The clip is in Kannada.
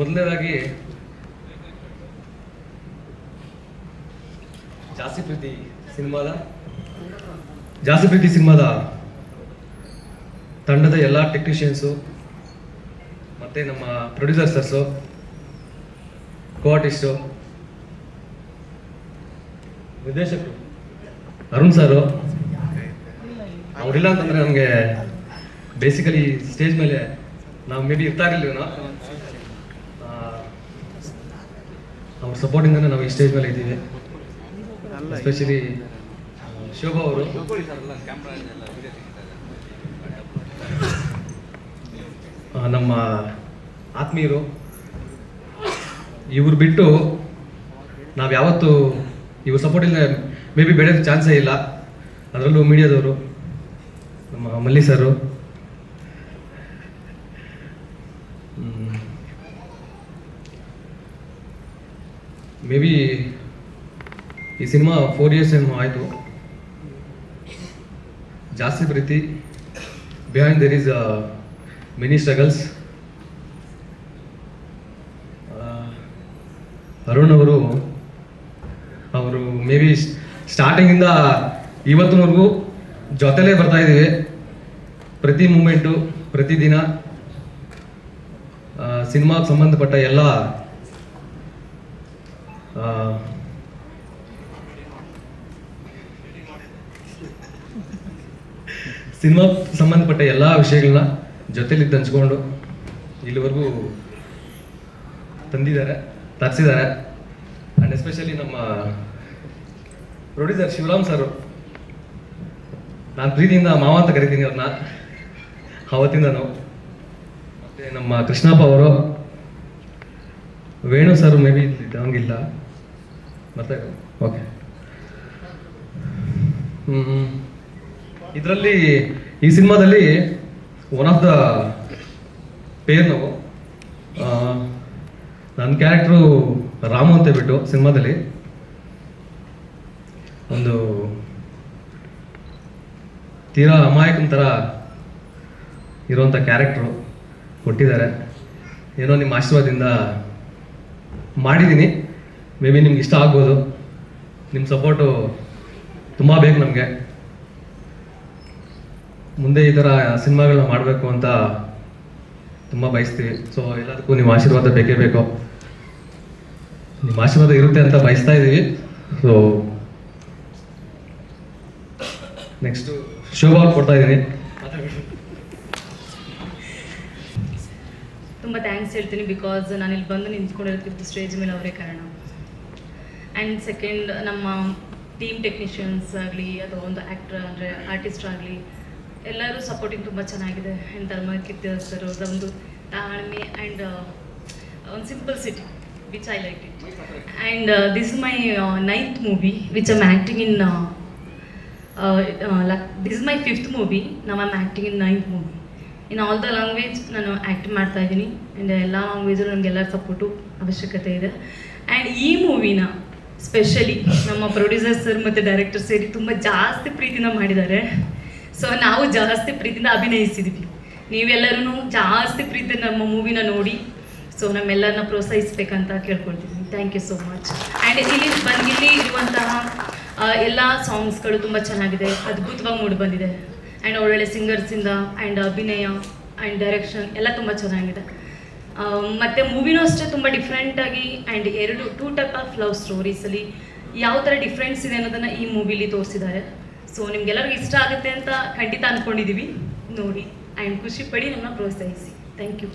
ಮೊದಲನೇದಾಗಿ ಜಾಸ್ತಿ ಪ್ರೀತಿ ಸಿನಿಮಾದ? ಜಾಸ್ತಿ ಪ್ರೀತಿ ಸಿನಿಮಾದ ತಂಡದ ಎಲ್ಲ ಟೆಕ್ನಿಷಿಯನ್ಸು ಮತ್ತು ನಮ್ಮ ಪ್ರೊಡ್ಯೂಸರ್ಸರ್ಸು ಕೋ ಆರ್ಟಿಸ್ಟು ನಿರ್ದೇಶಕರು. ಅರುಣ್ ಸರು ಅವರಿಲ್ಲ ಅಂತಂದರೆ ನಮಗೆ ಬೇಸಿಕಲಿ ಸ್ಟೇಜ್ ಮೇಲೆ ನಾವು ಮೇ ಬಿ ಇರ್ತಾ ಇರಲಿಲ್ಲ ಅವ್ರ ಸಪೋರ್ಟಿಂದನೇ ನಾವು ಈ ಸ್ಟೇಜ್ ಮೇಲೆ ಇದ್ದೀವಿ. ಎಸ್ಪೆಷಲಿ ಶೋಭಾ ಅವರು. ನಮ್ಮ ಆತ್ಮೀಯರು ಇವ್ರು ಬಿಟ್ಟು ನಾವು ಯಾವತ್ತು ಇವ್ರ ಸಪೋರ್ಟ್ ಇಲ್ಲ ಮೇ ಬಿ ಬೆಳೆಯೋದಕ್ಕೆ ಚಾನ್ಸೇ ಇಲ್ಲ. ಅದರಲ್ಲೂ ಮೀಡಿಯಾದವರು ನಮ್ಮ ಮಲ್ಲಿ ಸರು ಮೇ ಬಿ ಈ ಸಿನಿಮಾ ಫೋರ್ ಇಯರ್ಸ್ ಏನು ಆಯಿತು. ಜಾಸ್ತಿ ಪ್ರೀತಿ. Behind there is many struggles Arun ಅವರು ಅವರು ಮೇ ಬಿ ಸ್ಟಾರ್ಟಿಂಗಿಂದ ಇವತ್ತಿನವರೆಗೂ ಜೊತೆಲೇ ಬರ್ತಾ ಇದ್ದೀವಿ. ಪ್ರತಿ ಮೂಮೆಂಟು ಪ್ರತಿದಿನ ಸಿನಿಮಾಗೆ ಸಂಬಂಧಪಟ್ಟ ಎಲ್ಲ ಸಿನಿಮಾ ಸಂಬಂಧಪಟ್ಟ ಎಲ್ಲ ವಿಷಯಗಳನ್ನ ಜೊತೆಲಿ ತಂಚ್ಕೊಂಡು ಇಲ್ಲಿವರೆಗೂ ತಂದಿದ್ದಾರೆ, ತರಿಸಿದ್ದಾರೆ. ಆ್ಯಂಡ್ ಎಸ್ಪೆಷಲಿ ನಮ್ಮ ಪ್ರೊಡ್ಯೂಸರ್ ಶಿವರಾಮ್ ಸರ್. ನಾನು ಪ್ರೀತಿಯಿಂದ ಮಾವ ಅಂತ ಕರಿತೀನಿ ಅವ್ರನ್ನ ಅವತ್ತಿಂದನು. ಮತ್ತು ನಮ್ಮ ಕೃಷ್ಣಪ್ಪ ಅವರು. ವೇಣು ಸರ್ ಮೇ ಬಿ ಇದ್ದಂಗಿಲ್ಲ. ಮತ್ತೆ ಓಕೆ ಇದರಲ್ಲಿ ಈ ಸಿನಿಮಾದಲ್ಲಿ ಒನ್ ಆಫ್ ದ ಪೇರ್ ನಾವು ನನ್ನ ಕ್ಯಾರೆಕ್ಟ್ರು ರಾಮು ಅಂತ ಬಿಟ್ಟು ಸಿನಿಮಾದಲ್ಲಿ. ಒಂದು ತೀರಾ ಅಮಾಯಕನ ಥರ ಇರುವಂಥ ಕ್ಯಾರೆಕ್ಟ್ರು ಕೊಟ್ಟಿದ್ದಾರೆ. ಏನೋ ನಿಮ್ಮ ಆಶೀರ್ವಾದದಿಂದ ಮಾಡಿದ್ದೀನಿ ಮೇ ಬಿ ನಿಮ್ಗೆ ಇಷ್ಟ ಆಗ್ಬೋದು. ನಿಮ್ಮ ಸಪೋರ್ಟು ತುಂಬ ಬೇಕು ನಮಗೆ. ಮುಂದೆ ಈ ಥರ ಸಿನಿಮಾಗಳನ್ನ ಮಾಡಬೇಕು ಅಂತ ತುಂಬ ಬಯಸ್ತೀವಿ. ಸೊ ಎಲ್ಲದಕ್ಕೂ ನಿಮ್ಮ ಆಶೀರ್ವಾದ ಬೇಕೇ ಬೇಕು. ನಿಮ್ಮ ಆಶೀರ್ವಾದ ಇರುತ್ತೆ ಅಂತ ಬಯಸ್ತಾ ಇದ್ದೀವಿ ಸೊ ನೆಕ್ಸ್ಟು ಶೋಭಾ ಕೊಡ್ತಾ ಇದ್ದೀನಿ ತುಂಬ ಥ್ಯಾಂಕ್ಸ್ ಹೇಳ್ತೀನಿ ಬಿಕಾಸ್ ನಾನು ಇಲ್ಲಿ ಬಂದು ನಿಂತ್ಕೊಂಡಿರೋದಕ್ಕೆ ಸ್ಟೇಜ್ ಮೇಲೆ ಅವರೇ ಕಾರಣ. ಆ್ಯಂಡ್ ಸೆಕೆಂಡ್ ನಮ್ಮ ಟೀಮ್ ಟೆಕ್ನಿಷಿಯನ್ಸ್ ಆಗಲಿ, ಅಥವಾ ಒಂದು ಆ್ಯಕ್ಟ್ರ್ ಅಂದರೆ ಆರ್ಟಿಸ್ಟ್ ಆಗಲಿ, ಎಲ್ಲರೂ ಸಪೋರ್ಟಿಂಗ್ ತುಂಬ ಚೆನ್ನಾಗಿದೆ. ಆ್ಯಂಡ್ ಧರ್ಮಕಿತ್ ಸರ್ ಅವ್ರದ್ದು ಒಂದು ತಾಳ್ಮೆ ಆ್ಯಂಡ್ ಒಂದು simple city which I like it and this my ninth movie which I'm acting in this is my fifth movie ನಾವು I'm acting in ninth movie in all the language ನಾನು ಆ್ಯಕ್ಟ್ ಮಾಡ್ತಾ ಇದ್ದೀನಿ. ಆ್ಯಂಡ್ ಎಲ್ಲ ಲ್ಯಾಂಗ್ವೇಜಲ್ಲೂ ನನಗೆಲ್ಲ ಸಪೋರ್ಟು ಅವಶ್ಯಕತೆ ಇದೆ. ಆ್ಯಂಡ್ ಈ ಮೂವಿನ ಸ್ಪೆಷಲಿ ನಮ್ಮ ಪ್ರೊಡ್ಯೂಸರ್ ಸರ್ ಮತ್ತು ಡೈರೆಕ್ಟರ್ ಸೇರಿ ತುಂಬ ಜಾಸ್ತಿ ಪ್ರೀತಿನ ಮಾಡಿದ್ದಾರೆ. ಸೊ ನಾವು ಜಾಸ್ತಿ ಪ್ರೀತಿಯಿಂದ ಅಭಿನಯಿಸಿದ್ವಿ. ನೀವೆಲ್ಲರೂ ಜಾಸ್ತಿ ಪ್ರೀತಿ ನಮ್ಮ ಮೂವಿನ ನೋಡಿ. ಸೊ ನಮ್ಮೆಲ್ಲರನ್ನ ಪ್ರೋತ್ಸಾಹಿಸ್ಬೇಕಂತ ಕೇಳ್ಕೊಳ್ತೀನಿ thank you so much and ಇಲ್ಲಿ ಬಂದಿಲ್ಲಿ ಇರುವಂತಹ ಎಲ್ಲ ಸಾಂಗ್ಸ್ಗಳು ತುಂಬ ಚೆನ್ನಾಗಿದೆ. ಅದ್ಭುತವಾಗಿ ಮೂಡಿ ಬಂದಿದೆ. ಆ್ಯಂಡ್ ಒಳ್ಳೊಳ್ಳೆ ಸಿಂಗರ್ಸಿಂದ ಆ್ಯಂಡ್ ಅಭಿನಯ ಆ್ಯಂಡ್ ಡೈರೆಕ್ಷನ್ ಎಲ್ಲ ತುಂಬ ಚೆನ್ನಾಗಿದೆ. ಮತ್ತು ಮತ್ತೆ ಮೂವಿನೂ ಅಷ್ಟೇ ತುಂಬ ಡಿಫ್ರೆಂಟಾಗಿ ಆ್ಯಂಡ್ ಎರಡು ಟೂ ಟೈಪ್ ಆಫ್ ಲವ್ ಸ್ಟೋರೀಸಲ್ಲಿ ಯಾವ ಥರ ಡಿಫ್ರೆನ್ಸ್ ಇದೆ ಅನ್ನೋದನ್ನು ಈ ಮೂವಿಲಿ ತೋರಿಸಿದ್ದಾರೆ. ಸೊ ನಿಮ್ಗೆಲ್ಲರಿಗೂ ಇಷ್ಟ ಆಗುತ್ತೆ ಅಂತ ಖಂಡಿತ ಅಂದ್ಕೊಂಡಿದ್ದೀವಿ ನೋಡಿ ಆ್ಯಂಡ್ ಖುಷಿ ಪಡಿ ನಮ್ಮನ್ನ ಪ್ರೋತ್ಸಾಹಿಸಿ. Thank you